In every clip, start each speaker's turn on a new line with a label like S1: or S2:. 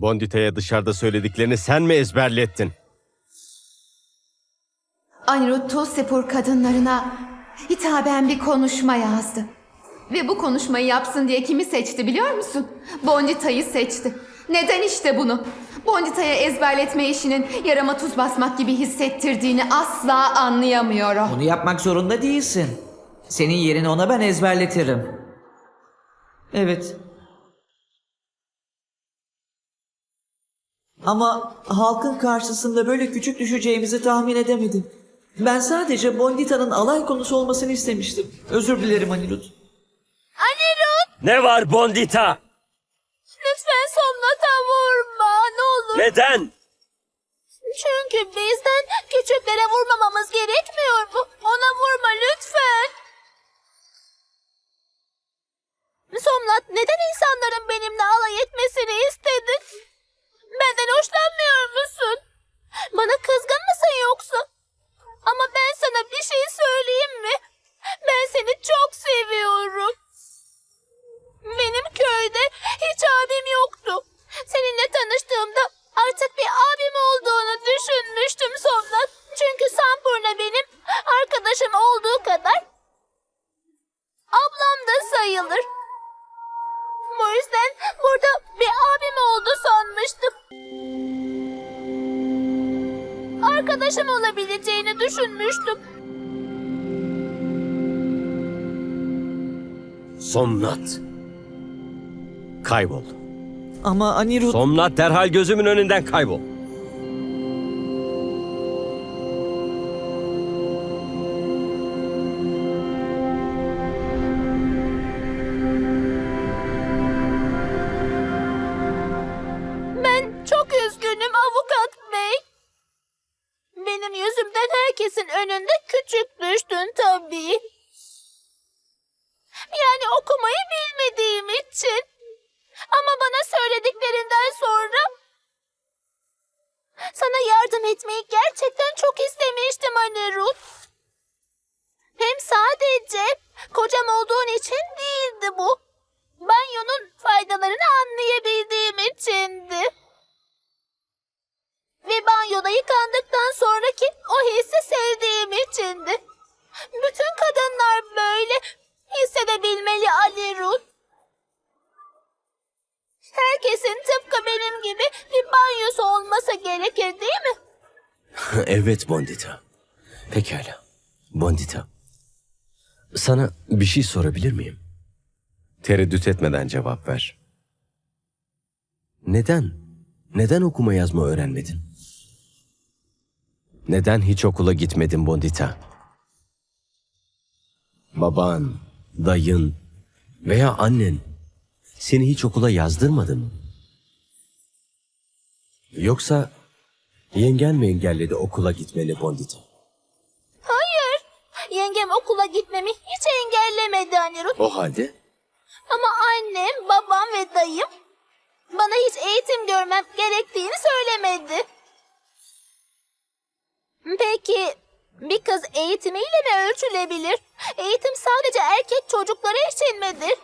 S1: Bondita'ya dışarıda söylediklerini sen mi ezberlettin?
S2: Anirudh Tulsipur kadınlarına hitaben bir konuşma yazdı. Ve bu konuşmayı yapsın diye kimi seçti biliyor musun? Bondita'yı seçti. Neden işte bunu? Bondita'ya ezberletme işinin yarama tuz basmak gibi hissettirdiğini asla anlayamıyorum.
S3: Bunu yapmak zorunda değilsin. Senin yerine ona ben ezberletirim. Evet. Ama halkın karşısında böyle küçük düşeceğimizi tahmin edemedim. Ben sadece Bondita'nın alay konusu olmasını istemiştim. Özür dilerim Anirudh.
S4: Anirudh!
S5: Ne var Bondita?
S4: Lütfen Somnat'a vurma ne olur.
S5: Neden?
S4: Çünkü bizden küçüklere vurmamamız gerekmiyor mu? Ona vurma lütfen. Somnat neden insanların benimle alay etmesini istedin? Arkadaşım olabileceğini düşünmüştüm.
S1: Somnat. Kaybol.
S3: Ama Anirudh...
S1: Somnat derhal gözümün önünden kaybol.
S4: Ben çok üzgünüm avukat bey. Benim yüzümden herkesin önünde küçük düştün tabii. Yani okumayı bilmediğim için. Ama bana söylediklerinden sonra
S1: evet Bondita. Pekala. Bondita. Sana bir şey sorabilir miyim? Tereddüt etmeden cevap ver. Neden? Neden okuma yazma öğrenmedin? Neden hiç okula gitmedin Bondita? Baban, dayın veya annen seni hiç okula yazdırmadı mı? Yoksa yengen mi engelledi okula gitmeni Bondita?
S4: Hayır. Yengem okula gitmemi hiç engellemedi anne Ruth.
S1: O halde
S4: Ama annem, babam ve dayım bana hiç eğitim görmem gerektiğini söylemedi. Peki bir kız eğitimiyle mi ölçülebilir? Eğitim sadece erkek çocukları için midir?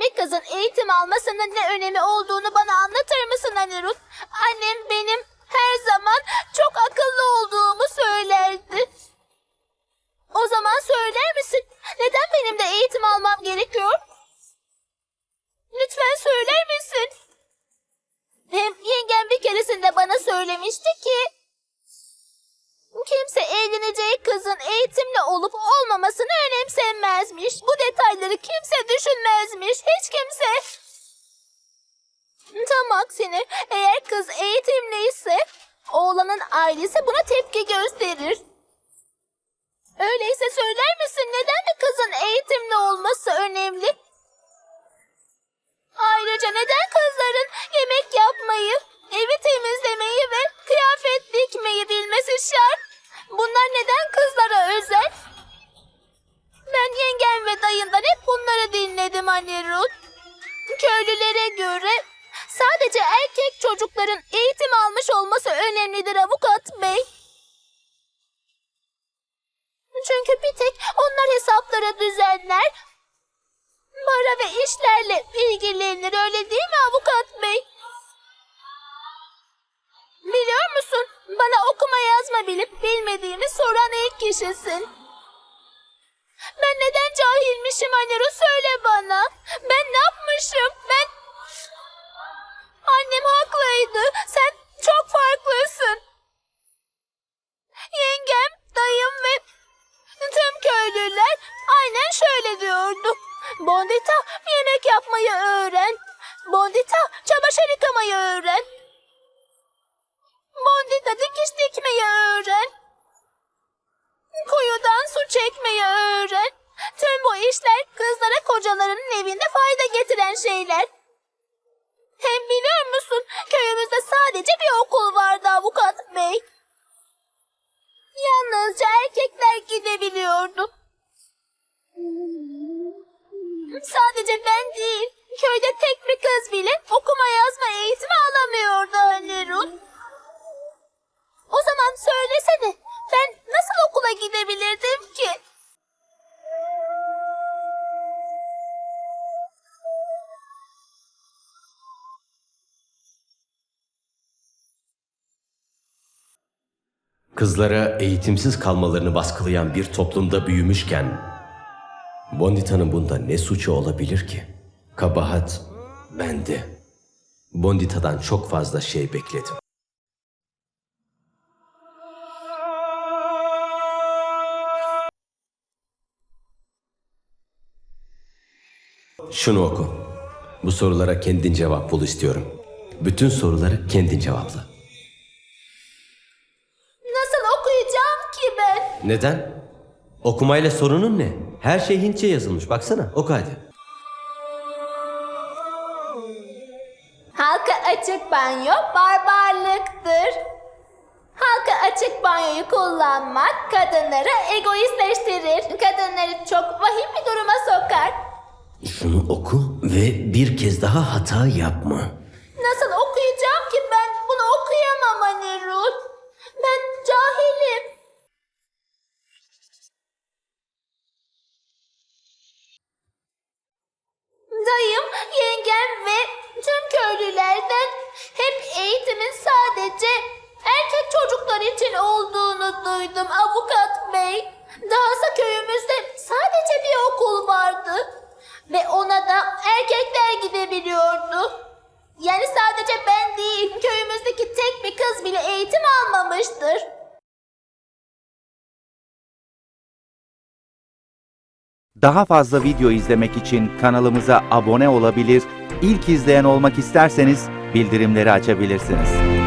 S4: Bir kızın eğitim almasının ne önemi olduğunu bana anlatır mısın Anne Ruth? Annem benim her zaman çok akıllı olduğumu söylerdi. O zaman söyler misin? Neden benim de eğitim almam gerekiyor? Lütfen söyler misin? Hem yengem bir keresinde söylemişti ki... Kimse evleneceği kızın eğitimli olup olmamasını önemsemezmiş. Bu detayları kimse düşünmezmiş. Hiç kimse. Tam aksine eğer kız eğitimliyse oğlanın ailesi buna tepki gösterir. Öyleyse söyler misin neden bir kızın eğitimli olması önemli? Ayrıca neden kızların yemek yapmayı, evi eğitim almış olması önemlidir avukat bey. Çünkü bir tek onlar hesapları düzenler, para ve işlerle ilgilenir öyle değil mi avukat bey? Biliyor musun? Bana okuma yazma bilip bilmediğimi soran ilk kişisin. Ben neden cahilmişim Aniru söyle bana. Ben ne yapmışım? Ben... Annem haklıydı. Sen Bondita yemek yapmayı öğren. Bondita çamaşır yıkamayı öğren. Bondita dikiş dikmeyi öğren. Kuyudan su çekmeyi öğren. Tüm bu işler kızlara kocalarının evinde fayda getiren şeyler. Hem biliyor musun köyümüzde sadece bir okul vardı
S1: Kızlara eğitimsiz kalmalarını baskılayan bir toplumda büyümüşken Bondita'nın bunda ne suçu olabilir ki? Kabahat bende. Bondita'dan çok fazla şey bekledim. Şunu oku. Bu sorulara kendin cevap bul istiyorum. Bütün soruları kendin cevapla.
S4: Nasıl okuyacağım ki ben?
S1: Neden? Okumayla sorunun ne? Her şey Hintçe yazılmış. Baksana. Oku hadi.
S4: Halka açık banyo barbarlıktır. Halka açık banyoyu kullanmak kadınları egoistleştirir. Kadınları çok vahim bir duruma sokar.
S1: Şunu oku ve bir kez daha hata yapma.
S4: Nasıl okuyacağım ki ben bunu okuyamam Anirud. Ben cahilim. Dayım, yengem ve tüm köylülerden hep eğitimin sadece erkek çocuklar için olduğunu duydum avukat bey. Dahası köyümüzde sadece bir okul vardı. Ve ona da erkekler gidebiliyordu. Yani sadece ben değil, köyümüzdeki tek bir kız bile eğitim almamıştır.
S5: Daha fazla video izlemek için kanalımıza abone olabilir, ilk izleyen olmak isterseniz bildirimleri açabilirsiniz.